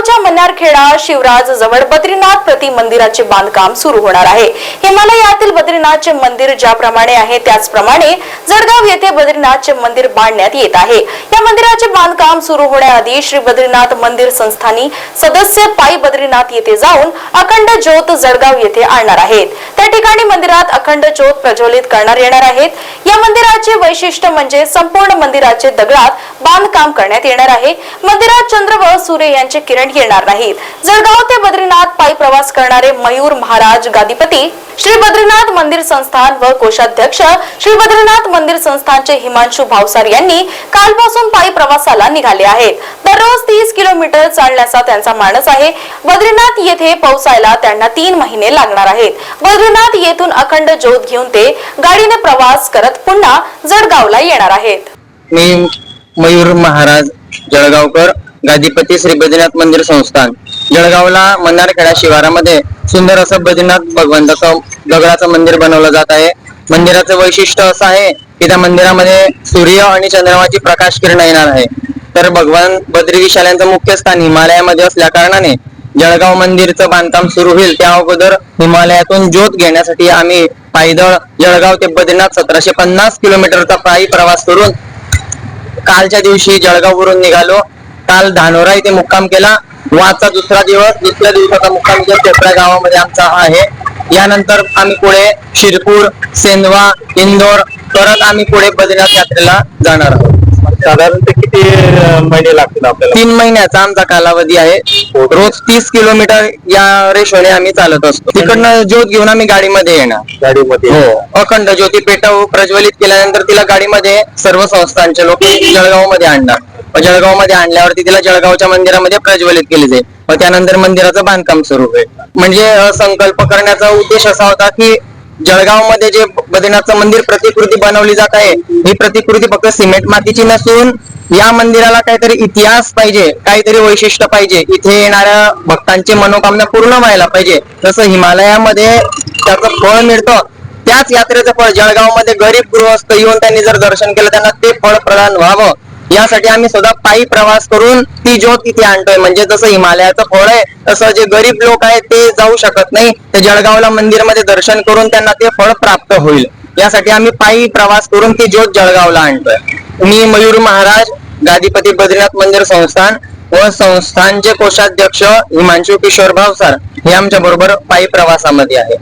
जळगावच्या मन्नारखेडा शिवराज जवळ बद्रीनाथ प्रति मंदिराचे बांधकाम सुरू होणार आहे. हिमालयातील बद्रीनाथचे मंदिर ज्याप्रमाणे आहे त्याचप्रमाणे जळगाव येथे बद्रीनाथचे मंदिर बांधण्यात येत आहे. या मंदिराचे बांधकाम सुरू होण्याआधी श्री बद्रीनाथ मंदिर संस्थानी सदस्य पायी बद्रीनाथ येथे जाऊन अखंड ज्योत जळगाव येथे आणणार आहेत. त्या ठिकाणी मंदिरात अखंड ज्योत प्रज्वलित करणार येणार आहेत. या मंदिराचे वैशिष्ट्य म्हणजे संपूर्ण मंदिराचे दगडात बांधकाम करण्यात येणार आहे. मंदिरात चंद्र व सूर्य यांचे किरण येणार नाहीत. जळगाव ते बद्रीनाथ पायी प्रवास करणारे मयूर महाराज गादीपती श्री बद्रीनाथ मंदिर संस्थान व कोषाध्यक्ष श्री बद्रीनाथ मंदिर संस्थानचे हिमांशु भावसार यांनी कालपासून पायी प्रवासाला निघाले आहेत. दररोज तीस किलोमीटर चालण्याचा त्यांचा मानस आहे. बद्रीनाथ येथे पोहोचायला त्यांना तीन महिने लागणार आहेत. बद्रीनाथ येथून अखंड ज्योत घेऊन ते गाडीने प्रवास करत पुन्हा जळगावला येणार आहेत. मी मयूर महाराज जळगावकर. गादीपती श्री बद्रीनाथ मंदिर संस्थान. जळगावला मन्नारखेडा शिवारामध्ये सुंदर असं बद्रीनाथ भगवंताचं दगडाचं मंदिर बनवलं जात आहे. मंदिराचं वैशिष्ट्य असं आहे की त्या मंदिरामध्ये सूर्य आणि चंद्रमाची प्रकाश किरण येणार आहे. तर भगवान बद्री विशाल्यांचं मुख्य स्थान हिमालयामध्ये असल्या कारणाने जळगाव मंदिरचं बांधकाम सुरू होईल त्या अगोदर हिमालयातून ज्योत घेण्यासाठी आम्ही पायदळ जळगाव ते बद्रीनाथ सतराशे पन्नास किलोमीटरचा पायी प्रवास करून कालच्या दिवशी जळगाववरून निघालो. काल धानोरा इथे मुक्काम केला. व आजचा दुसरा दिवस दुसऱ्या दिवसाचा मुक्काम चोपडा गावामध्ये आमचा हा आहे. यानंतर आम्ही पुढे शिरपूर सेंदवा इंदोर परत आम्ही पुढे बद्रीनाथ यात्रेला जाणार आहोत. साधारणतः किती महिने लागतील आपल्याला? तीन महिन्याचा आमचा कालावधी आहे. रोज तीस किलोमीटर या रेशोने आम्ही चालत असतो. तिकडनं ज्योत घेऊन आम्ही गाडीमध्ये येणार. गाडीमध्ये. हो. अखंड ज्योती पेटव प्रज्वलित केल्यानंतर तिला गाडीमध्ये सर्व संस्थांचे लोक जळगावमध्ये आणणार. जळगावमध्ये आणल्यावरती तिला जळगावच्या मंदिरामध्ये प्रज्वलित केली जाईल. व त्यानंतर मंदिराचं बांधकाम सुरू होईल. म्हणजे संकल्प करण्याचा उद्देश असा होता की जळगावमध्ये जे बद्रीनाथचं मंदिर प्रतिकृती बनवली जात आहे ही प्रतिकृती फक्त सिमेंट मातीची नसून या मंदिराला काहीतरी इतिहास पाहिजे काहीतरी वैशिष्ट्य पाहिजे. इथे येणाऱ्या भक्तांची मनोकामना पूर्ण व्हायला पाहिजे. जसं हिमालयामध्ये त्याचं फळ मिळतं त्याच यात्रेचं फळ जळगावमध्ये गरीब गृहस्थ येऊन त्यांनी जर दर्शन केलं त्यांना ते फळ प्रदान व्हावं. यासाठी आम्ही सुद्धा पायी प्रवास करून ती ज्योत इथे आणतोय. म्हणजे जसं हिमालयाचं फळ आहे तसं जे गरीब लोक आहेत ते जाऊ शकत नाही. ते जळगावला मंदिरमध्ये दर्शन करून त्यांना ते फळ प्राप्त होईल. यासाठी आम्ही पायी प्रवास करून ती ज्योत जळगावला आणतोय. मी मयूर महाराज गादीपती बद्रीनाथ मंदिर संस्थान व संस्थानचे कोषाध्यक्ष हिमांशु किशोर भावसार हे आमच्या बरोबर पायी प्रवासामध्ये आहे